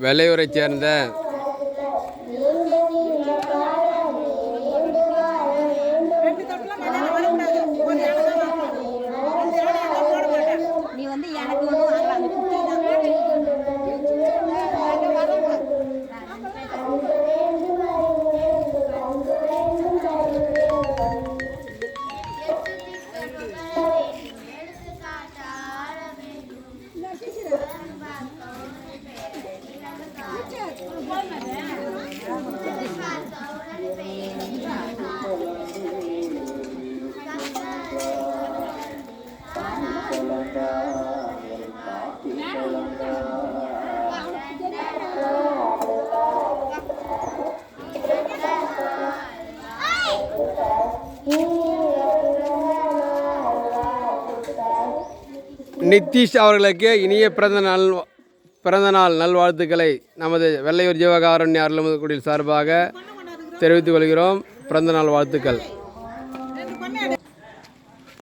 வெள்ளையூரைச் சேர்ந்த ரெண்டு தொட்டிலாம் நிதிஷ் அவர்களுக்கு இனிய பிறந்த நாள் பிறந்தநாள் நல்வாழ்த்துக்களை நமது வெள்ளையூர் ஜீவகாரண்ய அருள்முதக்குடியில் சார்பாக தெரிவித்துக் கொள்கிறோம். பிறந்தநாள் வாழ்த்துக்கள்.